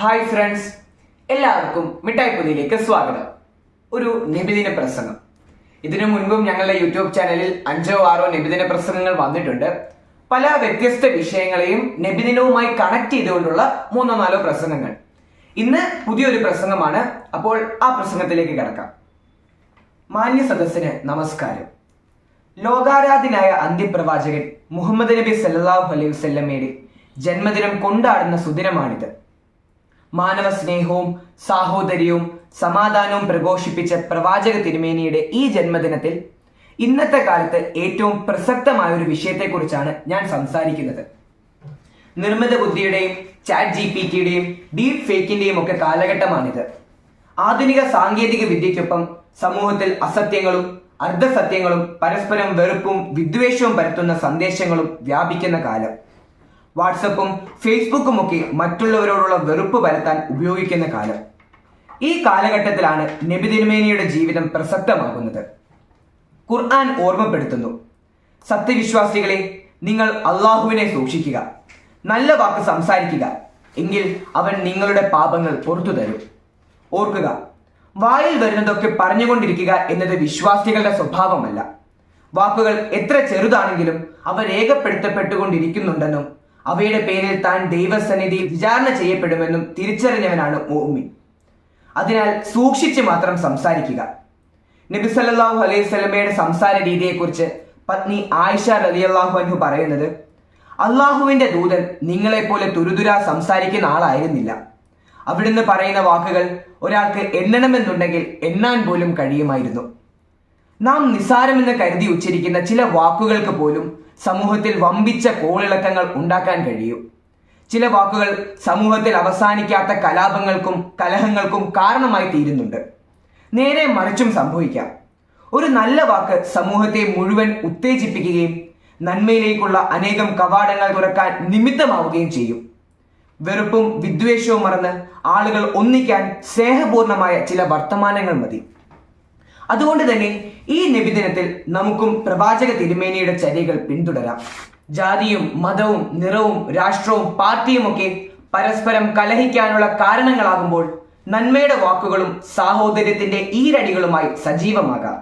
Hi friends എല്ലാവർക്കും മിഠായി പുതിയിലേക്ക് സ്വാഗതം. ഒരു നിബിദിന പ്രസംഗം. ഇതിനു മുൻപും ഞങ്ങളുടെ യൂട്യൂബ് ചാനലിൽ അഞ്ചോ ആറോ നിബിദിന പ്രസംഗങ്ങൾ വന്നിട്ടുണ്ട്. പല വ്യത്യസ്ത വിഷയങ്ങളെയും നിബിദിനവുമായി കണക്ട് ചെയ്തുകൊണ്ടുള്ള മൂന്നോ നാലോ പ്രസംഗങ്ങൾ. ഇന്ന് പുതിയൊരു പ്രസംഗമാണ്. അപ്പോൾ ആ പ്രസംഗത്തിലേക്ക് കിടക്കാം. മാന്യ സദസ്സിന് നമസ്കാരം. ലോകാരാധനായ അന്ത്യപ്രവാചകൻ മുഹമ്മദ് നബി സല്ലാഹു അലൈഹി സല്ലമ്മയുടെ ജന്മദിനം കൊണ്ടാടുന്ന സുദിനമാണിത്. മാനവ സ്നേഹവും സാഹോദര്യവും സമാധാനവും പ്രഘോഷിപ്പിച്ച പ്രവാചക തിരുമേനിയുടെ ഈ ജന്മദിനത്തിൽ ഇന്നത്തെ കാലത്ത് ഏറ്റവും പ്രസക്തമായ ഒരു വിഷയത്തെക്കുറിച്ചാണ് ഞാൻ സംസാരിക്കുന്നത്. നിർമ്മിത ബുദ്ധിയുടെയും ചാറ്റ് ജി പി ടിയുടെയും ഡീപ് ഫേക്കിന്റെയും ഒക്കെ കാലഘട്ടമാണിത്. ആധുനിക സാങ്കേതിക വിദ്യയ്ക്കൊപ്പം സമൂഹത്തിൽ അസത്യങ്ങളും അർദ്ധസത്യങ്ങളും പരസ്പരം വെറുപ്പും വിദ്വേഷവും പരത്തുന്ന സന്ദേശങ്ങളും വ്യാപിക്കുന്ന കാലം. വാട്സപ്പും ഫേസ്ബുക്കും ഒക്കെ മറ്റുള്ളവരോടുള്ള വെറുപ്പ് പരത്താൻ ഉപയോഗിക്കുന്ന കാലം. ഈ കാലഘട്ടത്തിലാണ് നബി തിരുമേനിയുടെ ജീവിതം പ്രസക്തമാകുന്നത്. ഖുർആൻ ഓർമ്മപ്പെടുത്തുന്നു. സത്യവിശ്വാസികളെ നിങ്ങൾ അള്ളാഹുവിനെ സൂക്ഷിക്കുക. നല്ല വാക്ക് സംസാരിക്കുക. എങ്കിൽ അവൻ നിങ്ങളുടെ പാപങ്ങൾ പുറത്തു തരും. ഓർക്കുക വായിൽ വരുന്നതൊക്കെ പറഞ്ഞുകൊണ്ടിരിക്കുക എന്നത് വിശ്വാസികളുടെ സ്വഭാവമല്ല. വാക്കുകൾ എത്ര ചെറുതാണെങ്കിലും അവ രേഖപ്പെടുത്തപ്പെട്ടുകൊണ്ടിരിക്കുന്നുണ്ടെന്നും അവയുടെ പേരിൽ താൻ ദൈവസന്നിധിയിൽ വിചാരണ ചെയ്യപ്പെടുമെന്നും തിരിച്ചറിഞ്ഞവനാണ് മോമിൻ അതിനാൽ സൂക്ഷിച്ച് മാത്രം സംസാരിക്കുക. നബി സല്ലല്ലാഹു അലൈഹി സ്വലമയുടെ സംസാര രീതിയെക്കുറിച്ച് പത്നി ആയിഷ റളിയല്ലാഹു അൻഹു പറയുന്നത് അള്ളാഹുവിന്റെ ദൂതൻ നിങ്ങളെപ്പോലെ തുരുതുരാ സംസാരിക്കുന്ന ആളായിരുന്നില്ല. അവിടുന്ന് പറയുന്ന വാക്കുകൾ ഒരാൾക്ക് എണ്ണണമെന്നുണ്ടെങ്കിൽ എണ്ണാൻ പോലും കഴിയുമായിരുന്നു. നാം നിസാരമെന്ന് കരുതി ഉച്ചരിക്കുന്ന ചില വാക്കുകൾക്ക് പോലും സമൂഹത്തിൽ വമ്പിച്ച കോളിളക്കങ്ങൾ ഉണ്ടാക്കാൻ കഴിയും. ചില വാക്കുകൾ സമൂഹത്തിൽ അവസാനിക്കാത്ത കലാപങ്ങൾക്കും കലഹങ്ങൾക്കും കാരണമായി തീരുന്നുണ്ട്. നേരെ മറിച്ചും സംഭവിക്കാം. ഒരു നല്ല വാക്ക് സമൂഹത്തെ മുഴുവൻ ഉത്തേജിപ്പിക്കുകയും നന്മയിലേക്കുള്ള അനേകം കവാടങ്ങൾ തുറക്കാൻ നിമിത്തമാവുകയും ചെയ്യും. വെറുപ്പും വിദ്വേഷവും മറന്ന് ആളുകൾ ഒന്നിക്കാൻ സ്നേഹപൂർണമായ ചില വർത്തമാനങ്ങൾ മതി. അതുകൊണ്ട് തന്നെ ഈ നബിദിനത്തിൽ നമുക്കും പ്രവാചക തിരുമേനിയുടെ ചര്യകൾ പിന്തുടരാം. ജാതിയും മതവും നിറവും രാഷ്ട്രവും പാർട്ടിയും ഒക്കെ പരസ്പരം കലഹിക്കാനുള്ള കാരണങ്ങളാകുമ്പോൾ നന്മയുടെ വാക്കുകളും സാഹോദര്യത്തിന്റെ ഈരടികളുമായി സജീവമാകാം.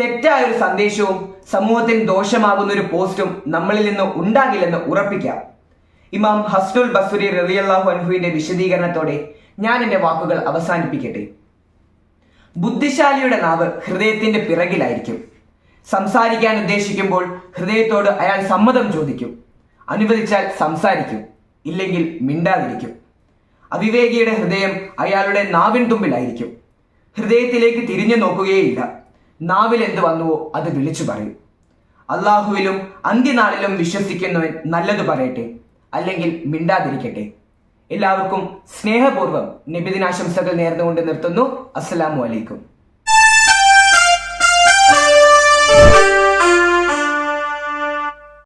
തെറ്റായ ഒരു സന്ദേശവും സമൂഹത്തിന് ദോഷമാകുന്ന ഒരു പോസ്റ്റും നമ്മളിൽ നിന്ന് ഉണ്ടാകില്ലെന്ന് ഉറപ്പിക്കാം. ഇമാം ഹസ്നുൽ ബസുരി റബിയല്ലാഹു അൻഹുവിന്റെ വിശദീകരണത്തോടെ ഞാൻ എന്റെ വാക്കുകൾ അവസാനിപ്പിക്കട്ടെ. ബുദ്ധിശാലിയുടെ നാവ് ഹൃദയത്തിന്റെ പിറകിലായിരിക്കും. സംസാരിക്കാൻ ഉദ്ദേശിക്കുമ്പോൾ ഹൃദയത്തോട് അയാൾ സമ്മതം ചോദിക്കും. അനുവദിച്ചാൽ സംസാരിക്കും ഇല്ലെങ്കിൽ മിണ്ടാതിരിക്കും. അവിവേകിയുടെ ഹൃദയം അയാളുടെ നാവിൻ തുമ്പിലായിരിക്കും. ഹൃദയത്തിലേക്ക് തിരിഞ്ഞു നോക്കുകയില്ല. നാവിൽ എന്ത് വന്നുവോ അത് വിളിച്ചു പറയും. അള്ളാഹുവിലും അന്ത്യനാളിലും വിശ്വസിക്കുന്നവൻ നല്ലത് പറയട്ടെ അല്ലെങ്കിൽ മിണ്ടാതിരിക്കട്ടെ. എല്ലാവർക്കും സ്നേഹപൂർവം നിബിദിനാശംസകൾ നേർന്നുകൊണ്ട് നിർത്തുന്നു. അസ്സലാമു അലൈക്കും.